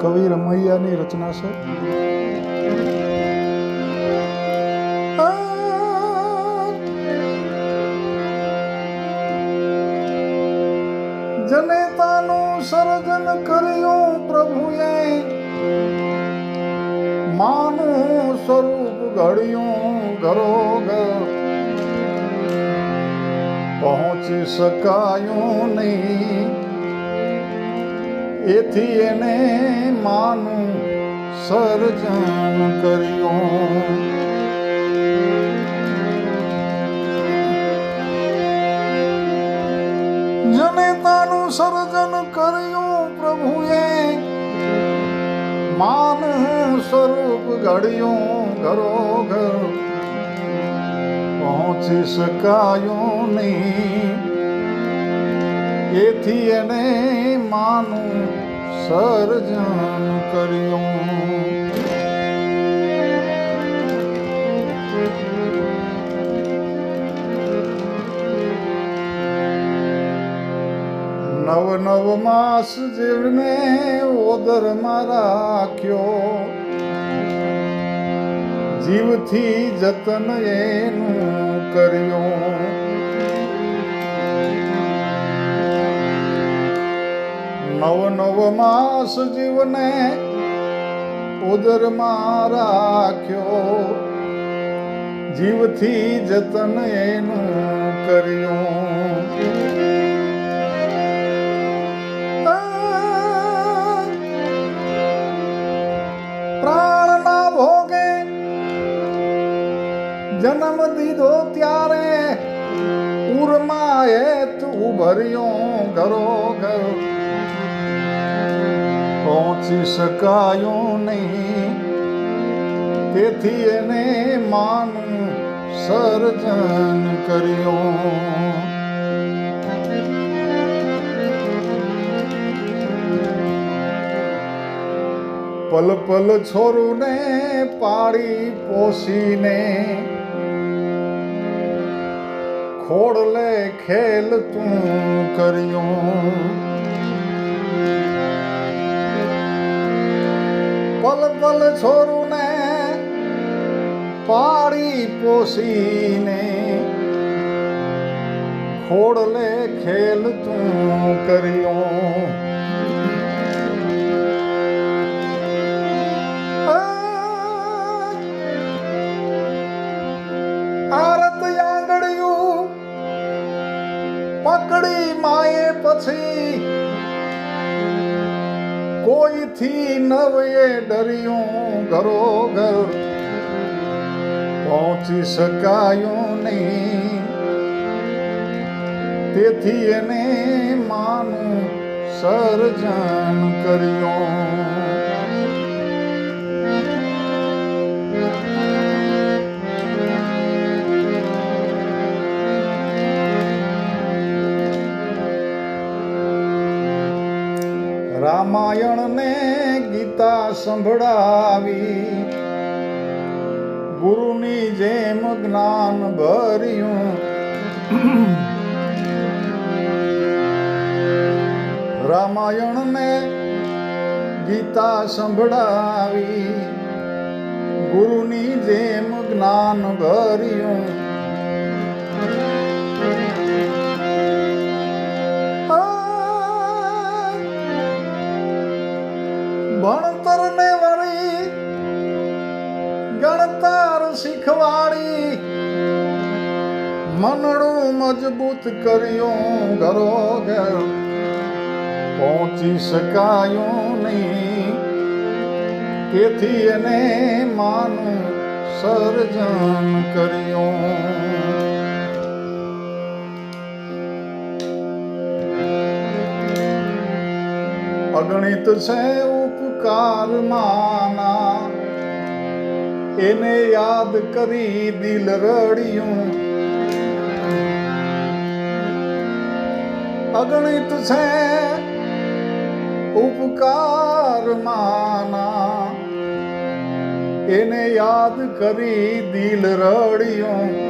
કવિ રમૈયાની રચના છે. જનેતાનું સર્જન કર્યું પ્રભુએ. માનું સ્વરૂપ ઘડ્યું ઘરોઘર પહોંચી શકાયું નહીં. એથી એને માનું સર્જન કર્યું. જનેતાનું સર્જન કર્યું પ્રભુએ. માન સ્વરૂપ ઘડ્યું ઘરોઘર. પહોંચી શકાયું નહીં. એથી એને માનું સર્જન કર્યું નવ નવ માસ જીવને ઓદરમાં રાખ્યો જીવથી જતન એનું કર્યું નવ નવ માસ જીવને ઉદરમાં રાખ્યો. જીવથી જતન એનું કર્યું. પ્રાણના ભોગે જન્મ દીધો ત્યારે ઉરમાં તું ભર્યો ઘરો ઘર. પહોંચી શકાયું નહીં. તેથી એને માનું સર્જન કર્યું. પલ પલ છોરુને પાડી પોસીને ખોડલે ખેલ તું કર્યું. પલ પલ છોરુને પાડી પોસીને ખોડલે ખેલ તું કર્યું. આરત આંગળિયું પકડી માએ પછી કોઈથી નવે ડર્યું ઘરો ઘર પહોંચી શકાયું નહીં. તેથી એને માનું સર્જન કર્યું. રામાયણ ને ગીતા સંભળાવી. ગુરુની જેમ જ્ઞાન ભર્યું. રામાયણ ને ગીતા સંભળાવી. ગુરુની જેમ જ્ઞાન ભર્યું. શીખવાડી. મનડું મજબૂત કર્યું ઘરો ઘર. પહોંચી શકાયું નહીં. તેથી એને માનું સર્જન કર્યું. અગણિત છે ઉપકાર માના એને યાદ કરી દિલ રડ્યું. અગણિત છે ઉપકાર માના. એને યાદ કરી દિલ રડ્યું.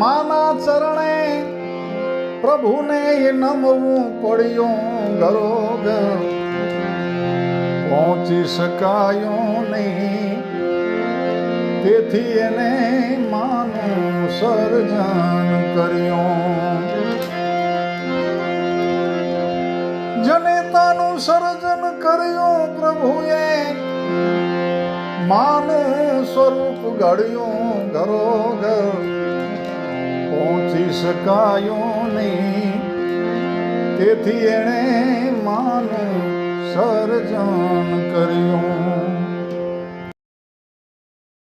માના ચરણે પ્રભુને નમવું પડ્યું ઘરોઘર પહોંચી શકાયો નહીં, તેથી એને માનું સર્જન કર્યું. જનેતાનું સર્જન કર્યું પ્રભુએ, માનું સ્વરૂપ ઘડ્યું ઘરોઘર પહોંચી શકાયું નહીં. તેથી એણે માનું સર્જન કર્યું.